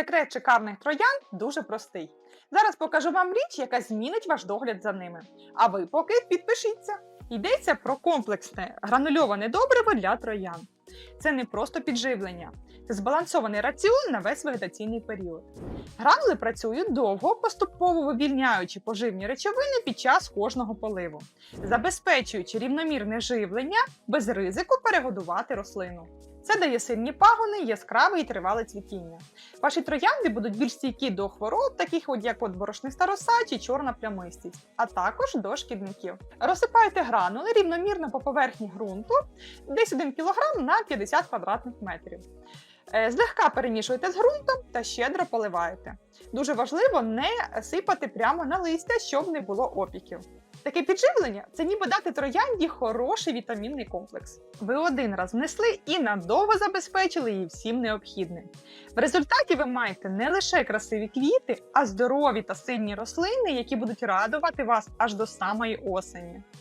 Секрет шикарних троянд дуже простий. Зараз покажу вам річ, яка змінить ваш догляд за ними. А ви поки підпишіться. Йдеться про комплексне гранульоване добриво для троянд. Це не просто підживлення, це збалансований раціон на весь вегетаційний період. Гранули працюють довго, поступово вивільняючи поживні речовини під час кожного поливу, забезпечуючи рівномірне живлення без ризику перегодувати рослину. Це дає сильні пагони, яскраве і тривале цвітіння. Ваші троянди будуть більш стійкі до хвороб, таких от як от борошниста роса чи чорна плямистість, а також до шкідників. Розсипайте гранули рівномірно по поверхні ґрунту, десь 1 кг на 50 квадратних метрів. Е, Злегка перемішуйте з ґрунтом та щедро поливаєте. Дуже важливо не сипати прямо на листя, щоб не було опіків. Таке підживлення це ніби дати троянді хороший вітамінний комплекс. Ви один раз внесли і надовго забезпечили її всім необхідним. В результаті ви маєте не лише красиві квіти, а здорові та сильні рослини, які будуть радувати вас аж до самої осені.